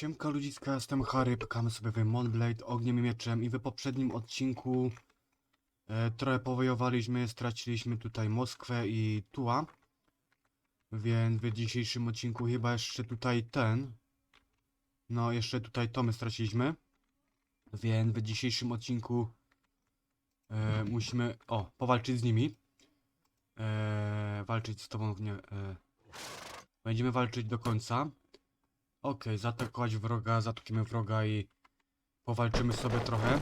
Siemka ludziska, jestem Harry, pykamy sobie w Monblade ogniem i mieczem i w poprzednim odcinku e, trochę powojowaliśmy, straciliśmy tutaj Moskwę i Tua. Więc w dzisiejszym odcinku chyba jeszcze tutaj ten. No, jeszcze tutaj to my straciliśmy. Więc w dzisiejszym odcinku e, musimy, o, powalczyć z nimi. E, walczyć z tobą, nie, e, będziemy walczyć do końca. Okej, zaatakować wroga, zaatakujemy wroga i powalczymy sobie trochę.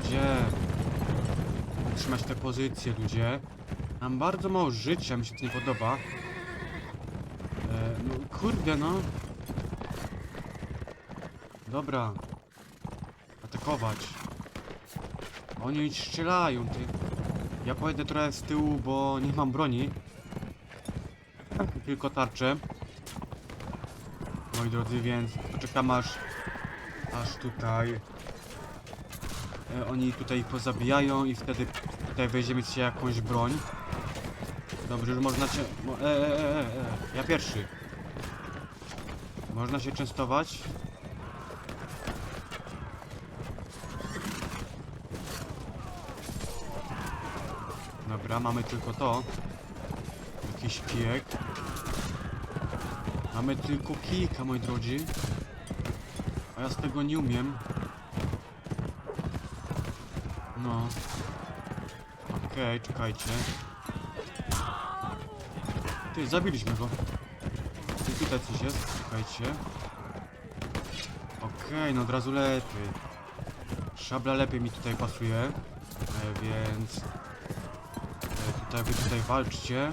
Gdzie? Utrzymać te pozycje, ludzie. Mam bardzo mało życia, mi się to nie podoba. E, no kurde, no. Dobra. Atakować. Oni strzelają, ty. Ja pojedę trochę z tyłu, bo nie mam broni. Tylko tarczę moi drodzy, więc poczekam aż, aż tutaj e, oni tutaj pozabijają i wtedy tutaj weźmiemy się jakąś broń. Dobrze, już można cię... E, e, e, e, e, ja pierwszy. Można się częstować. Dobra, mamy tylko to. Jakiś kijek. Mamy tylko kilka, moi drodzy. A ja z tego nie umiem. No. Okej, czekajcie. Ty, zabiliśmy go. I tutaj coś jest, czekajcie. Okej, no od razu lepiej. Szabla lepiej mi tutaj pasuje. E, więc... E, tutaj wy tutaj walczcie.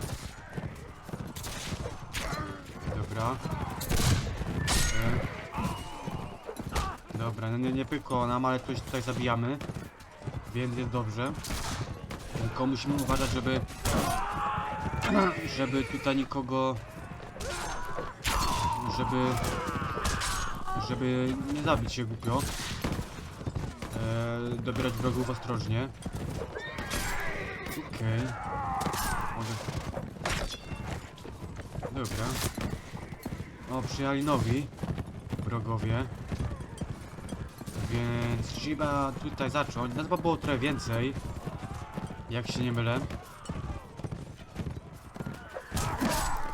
Dobra. E. Dobra, no nie, nie tylko nam, ale coś tutaj zabijamy. Więc jest dobrze. Tylko musimy uważać, żeby... Żeby tutaj nikogo... Żeby... Żeby nie zabić się głupio. E, dobierać wrogów ostrożnie. Okej. Może... Dobra. O, przyjechali nowi wrogowie. Więc trzeba tutaj zacząć. Chyba było trochę więcej. Jak się nie mylę.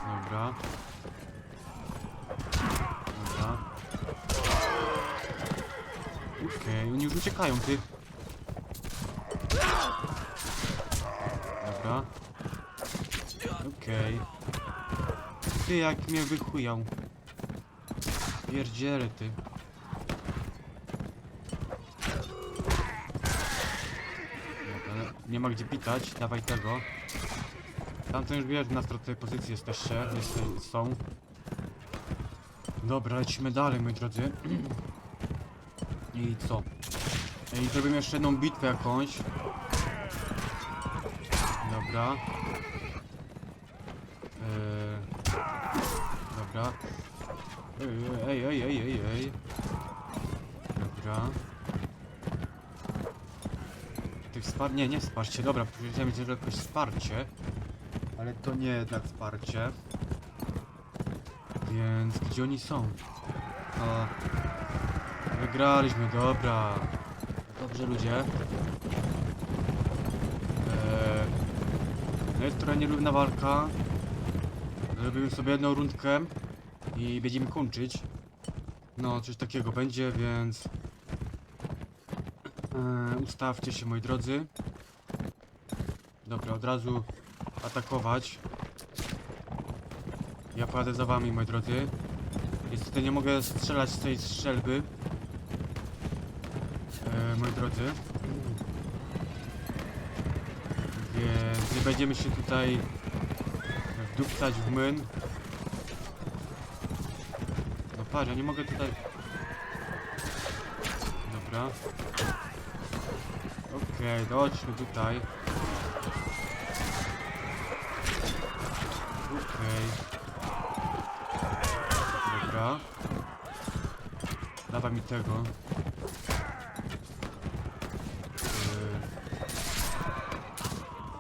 Dobra. Dobra. Okej, oni już uciekają, ty. Dobra. Okej. Ty, jak mnie wychujał. Pierdziele, ty. Nie ma gdzie pitać, dawaj tego. Tamten już wiesz, na stratej pozycji jest, są. Dobra, lecimy dalej, moi drodzy. I co? I zrobimy jeszcze jedną bitwę jakąś. Dobra. Eee, dobra. Ej, ej, ej, ej, ej. Dobra. Tych wsparcie, nie, nie wsparcie, dobra, powiedziałem, że jakoś wsparcie. Ale to nie jednak wsparcie. Więc gdzie oni są? O, wygraliśmy, dobra. Dobrze ludzie. Eee, no jest trochę nierówna walka. Zrobimy sobie jedną rundkę i będziemy kończyć. No, coś takiego będzie, więc... Eee, ustawcie się, moi drodzy. Dobra, od razu atakować. Ja pojadę za wami, moi drodzy. Niestety nie mogę strzelać z tej strzelby. Eee, moi drodzy. Więc nie będziemy się tutaj wdupcać w młyn. Patrz, ja nie mogę tutaj... Dobra. Okej, chodźmy tutaj. Okej. Dobra. Dawaj mi tego.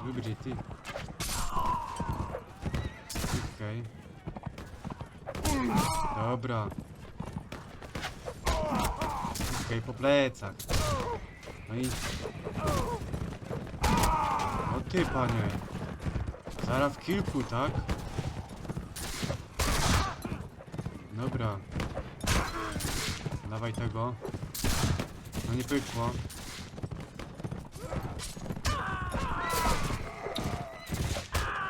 Yy. Lubię ty. Okej. Dobra. Okej, po plecach. No i... No ty, panie. Zaraz w kilku, tak? Dobra. Dawaj tego. No nie pykło.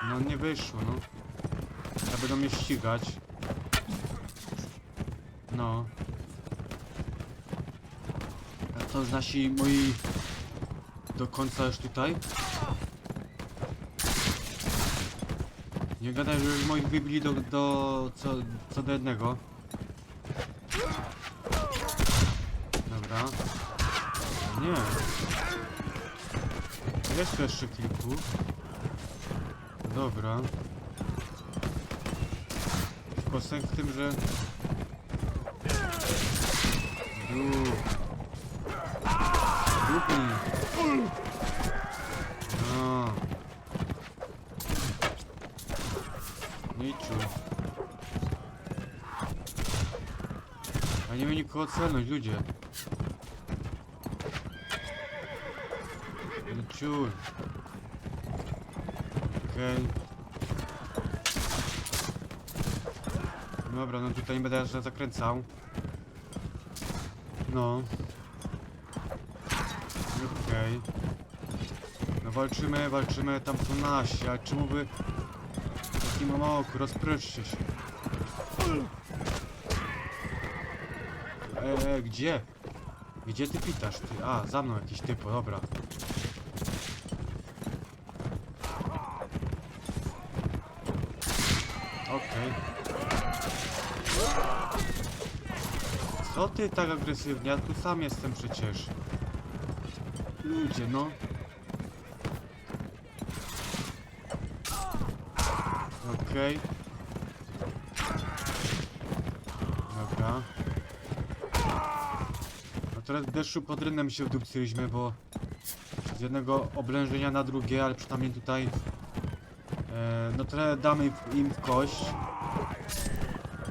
No nie wyszło, no. Ja będą mnie ścigać. No. To już nasi moi do końca już tutaj? Nie gadaj, że już moich wybili do, do co, co do jednego. Dobra. Nie. Jest tu jeszcze kilku. Dobra. Tylko sęk w tym, że... Du. Nikogo celność, ludzie. No ciur. Okej. Dobra, no tutaj nie będę aż zakręcał. No. Okej. No walczymy, walczymy, tam są nasi, ale czemu by... Taki mamoku, rozprężcie się. E, gdzie? Gdzie ty pitasz? Ty? A, za mną jakiś typo, dobra. Okej. Co ty tak agresywnie? Ja tu sam jestem przecież. Ludzie, no. Okej. Dobra. No teraz w deszczu pod rynem się wdupcyliśmy, bo z jednego oblężenia na drugie, ale przynajmniej tutaj e, no trochę damy im w kość.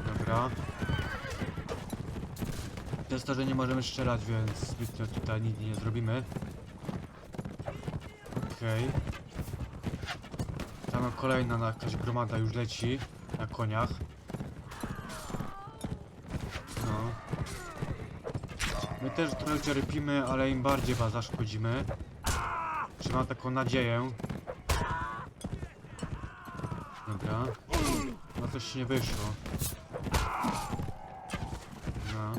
Dobra. To jest to, że nie możemy strzelać, więc zbytnio tutaj nic nie zrobimy. Okej. Tam kolejna na- jakaś gromada już leci na koniach. No. My też trochę cierpimy, ale im bardziej was zaszkodzimy. Czy mam taką nadzieję. Dobra. No coś nie wyszło. No.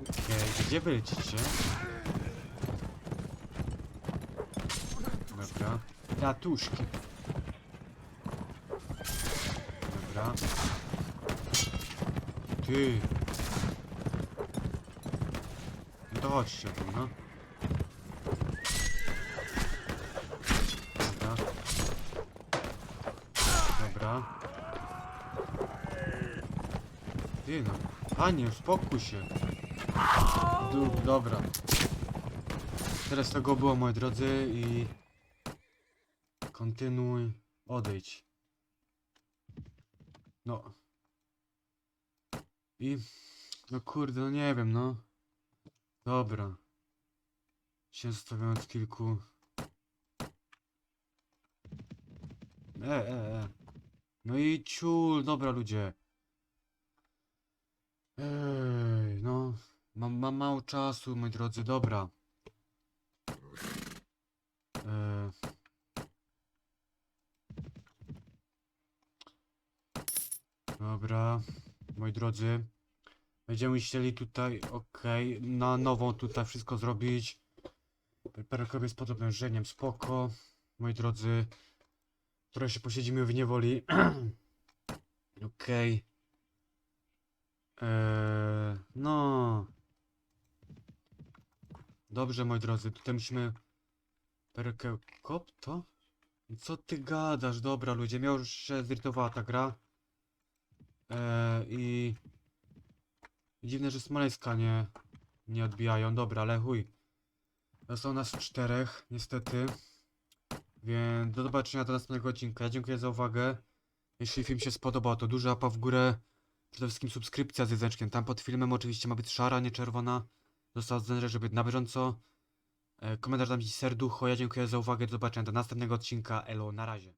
Okej, gdzie wy? Dobra. Ratuszki. Dobra. Ty. No to chodźcie tu, no. Dobra. Dobra. Ty no. Panie, uspokój się. Du, dobra. Teraz tego było, moi drodzy, i... Kontynuuj. Odejdź. No. I... No kurde, no nie wiem, no. Dobra. Się zostawiając kilku... E, e, e. No i ciul, dobra ludzie. Ej, no. Mam, mam mało czasu, moi drodzy, dobra. E... Dobra, moi drodzy. Będziemy chcieli tutaj, okej, na nową tutaj wszystko zrobić. Perkowie z podobnym spoko. Moi drodzy, trochę się posiedzimy w niewoli. Okej. Eee, no. Dobrze, moi drodzy, tutaj musimy... Perkę... Kop to? Co ty gadasz? Dobra, ludzie, mnie już się zirytowała ta gra. Eee, i... Dziwne, że Smoleńska nie... Nie odbijają. Dobra, ale chuj. Są nas czterech, niestety. Więc do zobaczenia do następnego odcinka. Dziękuję za uwagę. Jeśli film się spodobał, to duża łapa w górę. Przede wszystkim subskrypcja z języczkiem. Tam pod filmem oczywiście ma być szara, nie czerwona. Został zdjęty, żeby na bieżąco. E, Komentarz dam ci serducho. Ja dziękuję za uwagę. Do zobaczenia do następnego odcinka. Elo, na razie.